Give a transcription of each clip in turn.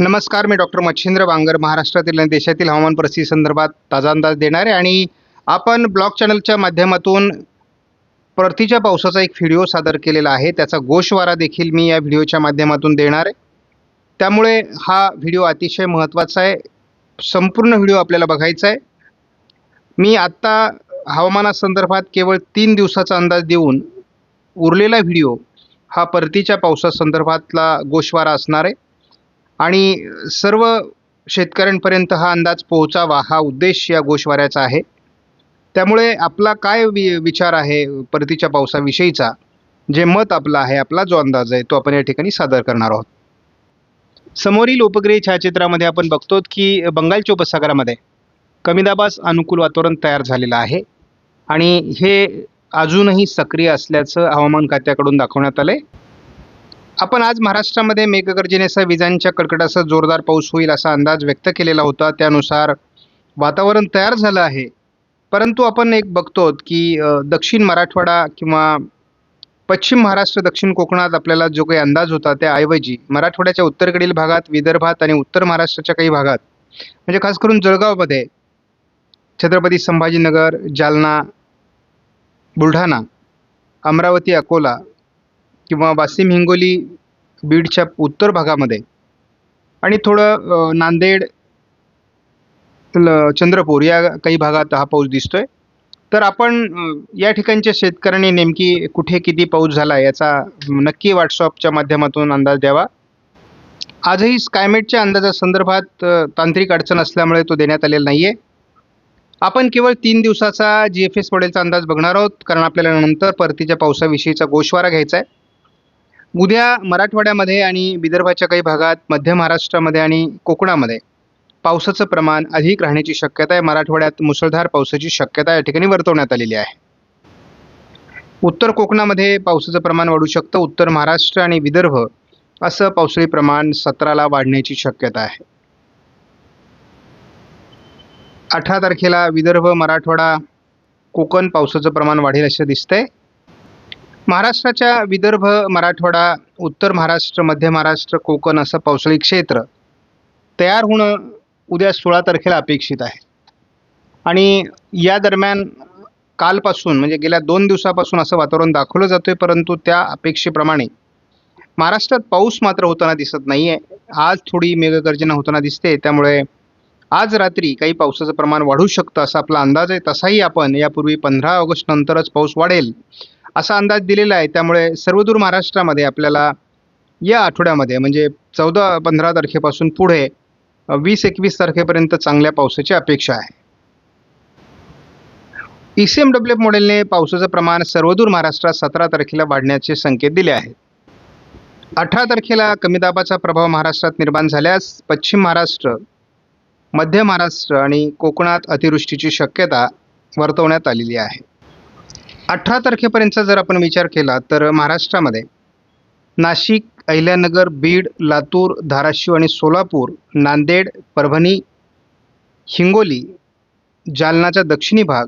नमस्कार मी डॉक्टर मच्छिंद्र बांगर महाराष्ट्रातील आणि देशातील हवामान परिस्थिती संदर्भात ताजा अंदाज देणार आहे आणि आपण ब्लॉग चॅनलच्या माध्यमातून परतीच्या पावसाचा एक व्हिडिओ सादर केलेला आहे. त्याचा गोषवारा देखील मी या व्हिडिओच्या माध्यमातून देणार आहे. त्यामुळे हा व्हिडिओ अतिशय महत्त्वाचा आहे. संपूर्ण व्हिडिओ आपल्याला बघायचा आहे. मी आत्ता हवामानासंदर्भात केवळ तीन दिवसाचा अंदाज देऊन उरलेला व्हिडिओ हा परतीच्या पावसासंदर्भातला गोषवारा असणार आहे. आणि सर्व शेतकऱ्यांपर्यंत हा अंदाज पोहोचावा हा उद्देश या गोषवाऱ्याचा आहे. त्यामुळे आपला काय वि विचार आहे परतीच्या पावसाविषयीचा? जे मत आपला आहे आपला जो अंदाज आहे तो आपण या ठिकाणी सादर करणार आहोत. समोरील उपग्रही छायाचित्रामध्ये आपण बघतो की बंगालच्या उपसागरामध्ये कमी दाबास अनुकूल वातावरण तयार झालेलं आहे. आणि हे अजूनही सक्रिय असल्याचं हवामान खात्याकडून दाखवण्यात आलं आहे आपण आज महाराष्ट्रामध्ये मेघगर्जनेसह विजांच्या कडकडासह जोरदार पाऊस होईल असा अंदाज व्यक्त केलेला होता. त्यानुसार वातावरण तयार झालं आहे. परंतु आपण एक बघतो की दक्षिण मराठवाडा किंवा पश्चिम महाराष्ट्र दक्षिण कोकणात आपल्याला जो काही अंदाज होता त्याऐवजी मराठवाड्याच्या उत्तरेकडील भागात विदर्भात आणि उत्तर महाराष्ट्राच्या काही भागात म्हणजे खास करून जळगावमध्ये छत्रपती संभाजीनगर जालना बुलढाणा अमरावती अकोला किंवा वाशिम हिंगोली बीडच्या उत्तर भागामध्ये आणि थोडं नांदेड ल- चंद्रपूर या काही भागात हा पाऊस दिसतोय. तर आपण या ठिकाणच्या शेतकऱ्यांनी नेमकी कुठे किती पाऊस झाला याचा नक्की व्हॉट्सअपच्या माध्यमातून अंदाज द्यावा. आजही स्कायमेटच्या अंदाजासंदर्भात तांत्रिक अडचण असल्यामुळे तो देण्यात आलेला नाही आहे आपण केवळ तीन दिवसाचा जी एफ एस मॉडेलचा अंदाज बघणार आहोत कारण आपल्याला नंतर परतीच्या पावसाविषयीचा गोशवारा घ्यायचा आहे. उद्या मराठवाड्यामध्ये आणि विदर्भाच्या काही भागात मध्य महाराष्ट्रामध्ये आणि कोकणामध्ये पावसाचं प्रमाण अधिक राहण्याची शक्यता आहे. मराठवाड्यात मुसळधार पावसाची शक्यता या ठिकाणी वर्तवण्यात आलेली आहे. उत्तर कोकणामध्ये पावसाचं प्रमाण वाढू शकतं. उत्तर महाराष्ट्र आणि विदर्भ असं पावसाळी प्रमाण सतराला वाढण्याची शक्यता आहे. अठरा तारखेला विदर्भ मराठवाडा कोकण पावसाचं प्रमाण वाढेल असं दिसतंय. महाराष्ट्राच्या विदर्भ मराठवाडा उत्तर महाराष्ट्र मध्य महाराष्ट्र कोकण असं पावसाळी क्षेत्र तयार होणं उद्या सोळा तारखेला अपेक्षित आहे. आणि या दरम्यान कालपासून म्हणजे गेल्या दोन दिवसापासून असं वातावरण दाखवलं जातोय परंतु त्या अपेक्षेप्रमाणे महाराष्ट्रात पाऊस मात्र होताना दिसत नाही आहे आज थोडी मेघगर्जना होताना दिसते त्यामुळे आज रात्री काही पावसाचं प्रमाण वाढू शकतं असा आपला अंदाज आहे. तसाही आपण यापूर्वी पंधरा ऑगस्ट नंतरच पाऊस वाढेल. असा अंदाज दिलेला आहे. त्यामुळे सर्वदूर महाराष्ट्रामध्ये आपल्याला या आठवड्यामध्ये म्हणजे चौदा पंधरा तारखेपासून पुढे वीस एकवीस तारखेपर्यंत चांगल्या पावसाची अपेक्षा आहे. E C M W F मॉडेलने पावसाचं प्रमाण सर्वदूर महाराष्ट्रात सतरा तारखेला वाढण्याचे संकेत दिले आहेत. अठरा तारखेला कमी दाबाचा प्रभाव महाराष्ट्रात निर्माण झाल्यास पश्चिम महाराष्ट्र मध्य महाराष्ट्र आणि कोकणात अतिवृष्टीची शक्यता वर्तवण्यात आलेली आहे. अठरा तारखेपर्यंतचा जर आपण विचार केला तर महाराष्ट्रामध्ये नाशिक अहिल्यानगर बीड लातूर धाराशिव आणि सोलापूर नांदेड परभणी हिंगोली जालनाचा दक्षिणी भाग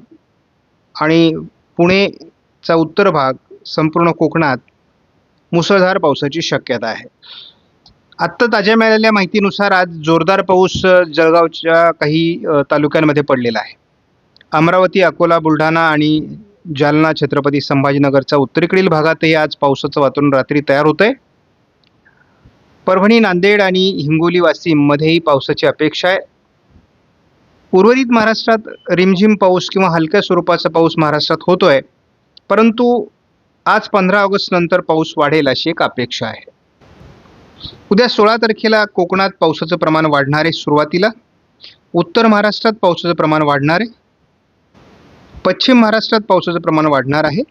आणि पुणेचा उत्तर भाग संपूर्ण कोकणात मुसळधार पावसाची शक्यता आहे. आत्ता ताज्या मिळालेल्या माहितीनुसार आज जोरदार पाऊस जळगावच्या काही तालुक्यांमध्ये पडलेला आहे. अमरावती अकोला बुलढाणा आणि जालना छत्रपती संभाजीनगरचा उत्तरेकडील भागातही आज पावसाचं वातावरण रात्री तयार होत आहे परभणी नांदेड आणि हिंगोली वाशिममध्येही पावसाची अपेक्षा आहे. उर्वरित महाराष्ट्रात रिमझिम पाऊस किंवा हलक्या स्वरूपाचा पाऊस महाराष्ट्रात होतोय. परंतु आज पंधरा ऑगस्ट नंतर पाऊस वाढेल अशी एक अपेक्षा आहे. उद्या सोळा तारखेला कोकणात पावसाचं प्रमाण वाढणार आहे सुरुवातीला. उत्तर महाराष्ट्रात पावसाचं प्रमाण वाढणार. आहे पश्चिम महाराष्ट्रात पावसाचं प्रमाण वाढणार आहे.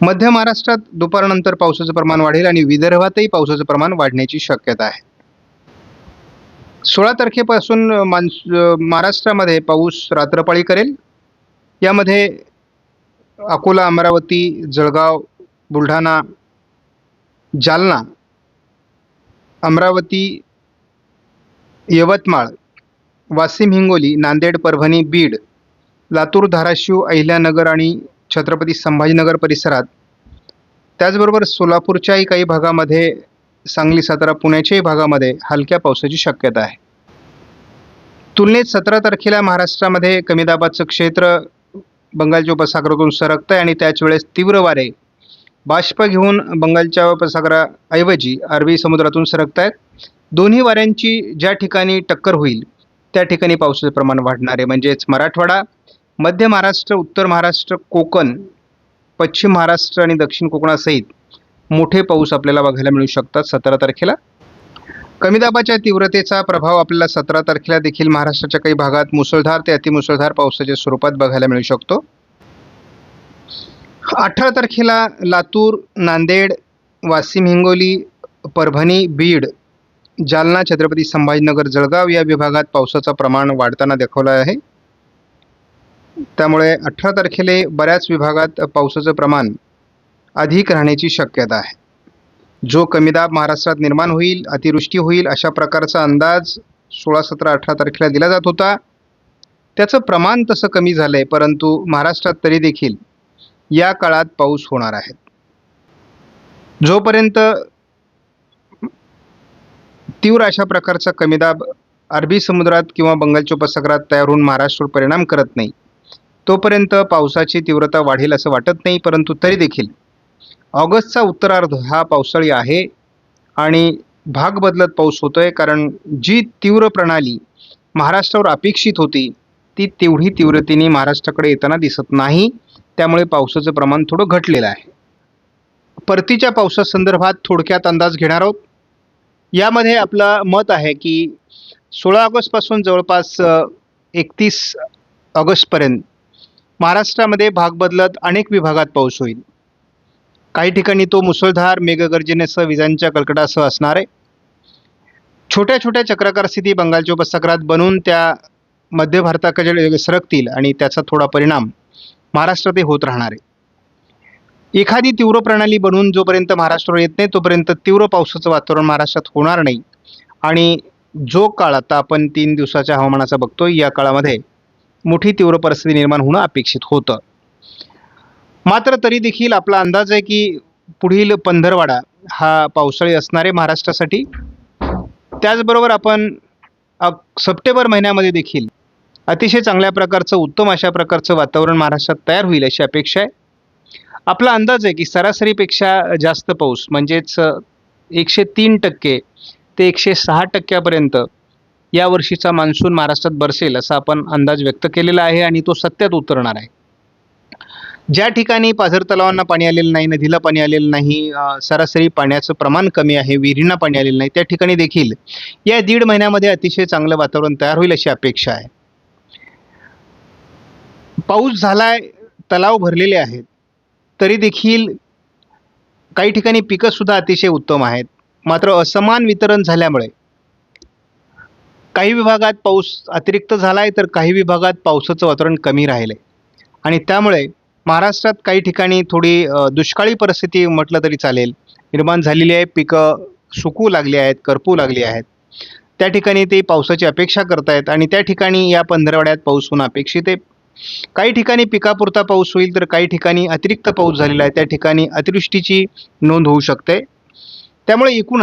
मध्य महाराष्ट्रात दुपारनंतर पावसाचं प्रमाण वाढेल आणि विदर्भातही पावसाचं प्रमाण वाढण्याची शक्यता आहे. सोळा तारखेपासून मान्स महाराष्ट्रामध्ये पाऊस रात्रपाळी करेल. यामध्ये अकोला अमरावती जळगाव बुलढाणा जालना अमरावती यवतमाळ वाशिम हिंगोली नांदेड परभणी बीड लातूर धाराशिव अहिल्यानगर आणि छत्रपती संभाजीनगर परिसरात. त्याचबरोबर सोलापूरच्याही काही भागामध्ये सांगली सातारा पुण्याच्याही भागामध्ये हलक्या पावसाची शक्यता आहे. तुलनेत सतरा तारखेला महाराष्ट्रामध्ये कमी दाबाचं क्षेत्र बंगालच्या उपसागरातून सरकतं आहे आणि त्याच वेळेस तीव्र वारे बाष्प घेऊन बंगालच्या उपसागराऐवजी अरबी समुद्रातून सरकत आहेत दोन्ही वाऱ्यांची ज्या ठिकाणी टक्कर होईल त्या ठिकाणी पावसाचं प्रमाण वाढणार आहे. म्हणजेच मराठवाडा मध्य महाराष्ट्र उत्तर महाराष्ट्र कोकण पश्चिम महाराष्ट्र आणि दक्षिण कोकणासहित मोठे पाऊस आपल्याला बघायला मिळू शकतात सतरा तारखेला. कमी दाबाच्या तीव्रतेचा प्रभाव आपल्याला सतरा तारखेला देखील महाराष्ट्राच्या काही भागात मुसळधार ते अतिमुसळधार पावसाच्या स्वरूपात बघायला मिळू शकतो. अठरा तारखेला लातूर नांदेड वाशिम हिंगोली परभणी बीड जालना छत्रपती संभाजीनगर जळगाव या विभागात पावसाचं प्रमाण वाढताना दाखवलं आहे. त्यामुळे अठरा तारखेला बऱ्याच विभागात पावसाचं प्रमाण अधिक राहण्याची शक्यता आहे. जो कमी दाब महाराष्ट्रात निर्माण होईल अतिवृष्टी होईल अशा प्रकारचा अंदाज सोळा सतरा अठरा तारखेला दिला जात होता. त्याचं प्रमाण तसं कमी झालं आहे परंतु महाराष्ट्रात तरी देखील या काळात पाऊस होणार आहे. जोपर्यंत तीव्र अशा प्रकारचा कमी दाब अरबी समुद्रात किंवा बंगालच्या उपसागरात तयार होऊन महाराष्ट्रावर परिणाम करत नाही तोपर्यंत पावसाची तीव्रता वाढेल असं वाटत नाही परंतु तरी देखील. ऑगस्टचा उत्तरार्ध हा पावसाळी आहे आणि भाग बदलत पाऊस होतोय कारण जी तीव्र प्रणाली महाराष्ट्रावर अपेक्षित होती ती तेवढी तीव्रतेने महाराष्ट्राकडे येताना दिसत नाही. त्यामुळे पावसाचं प्रमाण थोडं घटलेलं आहे. परतीच्या पावसासंदर्भात थोडक्यात अंदाज घेणार आहोत. यामध्ये आपलं मत आहे की सोळा ऑगस्टपासून जवळपास एकतीस ऑगस्टपर्यंत महाराष्ट्रामध्ये भाग बदलत अनेक विभागात पाऊस होईल. काही ठिकाणी तो मुसळधार मेघगर्जनेसह विजांच्या कलकटासह असणार आहे. छोट्या छोट्या चक्राकार स्थिती बंगालच्या उपसागरात बनून त्या मध्य भारताकडे सरकतील आणि त्याचा थोडा परिणाम महाराष्ट्रातही होत राहणार आहे. एखादी तीव्र प्रणाली बनून जोपर्यंत महाराष्ट्रावर येत नाही तोपर्यंत तीव्र पावसाचं वातावरण महाराष्ट्रात होणार नाही. आणि जो काळ आता आपण तीन दिवसाच्या हवामानाचा बघतोय या काळामध्ये मोठी तीव्र परिस्थिती निर्माण होणं अपेक्षित होतं. मात्र तरी देखील आपला अंदाज आहे की पुढील पंधरवाडा हा पावसाळी असणारे महाराष्ट्रासाठी. त्याचबरोबर आपण सप्टेंबर महिन्यामध्ये देखील अतिशय चांगल्या प्रकारचं उत्तम अशा प्रकारचं वातावरण महाराष्ट्रात तयार होईल अशी अपेक्षा आहे. आपला अंदाज आहे की सरासरीपेक्षा जास्त पाऊस म्हणजेच एकशे तीन टक्के ते एकशे सहा टक्क्यापर्यंत या वर्षीचा मान्सून महाराष्ट्रात बरसेल असा आपण अंदाज व्यक्त केलेला आहे आणि तो सत्यात उतरणार आहे. ज्या ठिकाणी पाझर तलावांना पाणी आलेलं नाही नदीला पाणी आलेलं नाही सरासरी पाण्याचं प्रमाण कमी आहे विहिरींना पाणी आलेलं नाही त्या ठिकाणी देखील या दीड महिन्यामध्ये अतिशय चांगलं वातावरण तयार होईल अशी अपेक्षा आहे. पाऊस झालाय तलाव भरलेले आहेत तरी देखील काही ठिकाणी पिकं सुद्धा अतिशय उत्तम आहेत. मात्र असमान वितरण झाल्यामुळे काही विभागात पाऊस अतिरिक्त झाला आहे तर काही विभागात पावसाचं वातावरण कमी राहिलं आहे आणि त्यामुळे महाराष्ट्रात काही ठिकाणी थोडी दुष्काळी परिस्थिती म्हटलं तरी चालेल. निर्माण झालेली आहे पिकं सुकू लागली आहेत करपू लागली आहेत. त्या ठिकाणी ते पावसाची अपेक्षा करतायत आणि त्या ठिकाणी या पंधरवड्यात पाऊस होणं अपेक्षित आहे. काही ठिकाणी पिकापुरता पाऊस होईल तर काही ठिकाणी अतिरिक्त पाऊस झालेला आहे. त्या ठिकाणी अतिवृष्टीची नोंद होऊ शकते. त्यामुळे एकूण